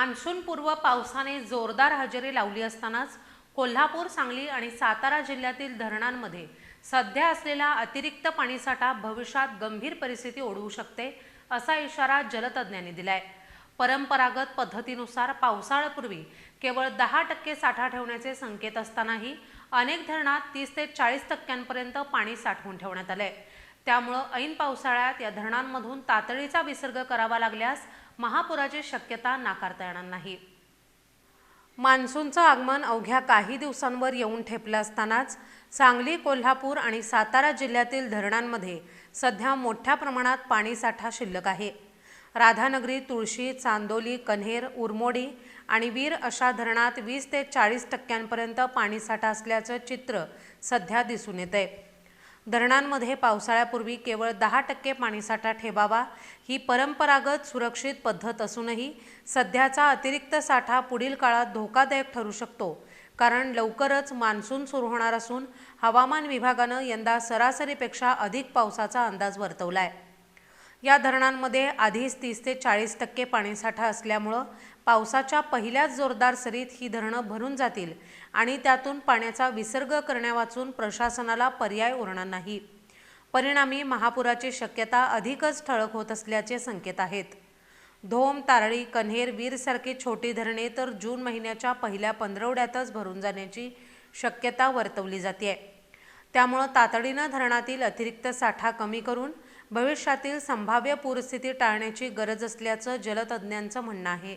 मान्सूनपूर्व पावसाने जोरदार हजेरी लावली असतानाच कोल्हापूर सांगली आणि सातारा जिल्ह्यातील धरणांमध्ये सध्या असलेला अतिरिक्त पाणीसाठा भविष्यात गंभीर परिस्थिती ओढवू शकते असा इशारा जलतज्ज्ञांनी दिलाय. परंपरागत पद्धतीनुसार पावसाळ्यापूर्वी केवळ दहा टक्के साठा ठेवण्याचे संकेत असतानाही अनेक धरणात तीस ते चाळीस टक्क्यांपर्यंत पाणी साठवून ठेवण्यात आलंय. त्यामुळं ऐन पावसाळ्यात या धरणांमधून तातडीचा विसर्ग करावा लागल्यास महापुराची शक्यता नाकारता येणार नाही. मान्सूनचं आगमन अवघ्या काही दिवसांवर येऊन ठेपलं असतानाच सांगली कोल्हापूर आणि सातारा जिल्ह्यातील धरणांमध्ये सध्या मोठ्या प्रमाणात पाणीसाठा शिल्लक आहे. राधानगरी तुळशी चांदोली कन्हेर उरमोडी आणि वीर अशा धरणात वीस ते चाळीस टक्क्यांपर्यंत पाणीसाठा असल्याचं चित्र सध्या दिसून येतंय. धरणांमध्ये पावसाळ्यापूर्वी केवळ दहा टक्के पाणीसाठा ठेवावा ही परंपरागत सुरक्षित पद्धत असूनही सध्याचा अतिरिक्त साठा पुढील काळात धोकादायक ठरू शकतो. कारण लवकरच मान्सून सुरू होणार असून हवामान विभागानं यंदा सरासरीपेक्षा अधिक पावसाचा अंदाज वर्तवला आहे या धरणांमध्ये आधीच तीस ते चाळीस टक्के पाणीसाठा असल्यामुळं पावसाच्या पहिल्याच जोरदार सरीत ही धरणं भरून जातील आणि त्यातून पाण्याचा विसर्ग करण्यावाचून प्रशासनाला पर्याय उरणार नाही. परिणामी महापुराची शक्यता अधिकच ठळक होत असल्याचे संकेत आहेत. धोम तारळी कन्हेर वीरसारखी छोटी धरणे तर जून महिन्याच्या पहिल्या पंधरवड्यातच भरून जाण्याची शक्यता वर्तवली जाते त्यामुळं तातडीनं धरणातील अतिरिक्त साठा कमी करून भविष्यातील संभाव्य पूरस्थिती टाळण्याची गरज असल्याचं जलतज्ज्ञांचं म्हणणं आहे.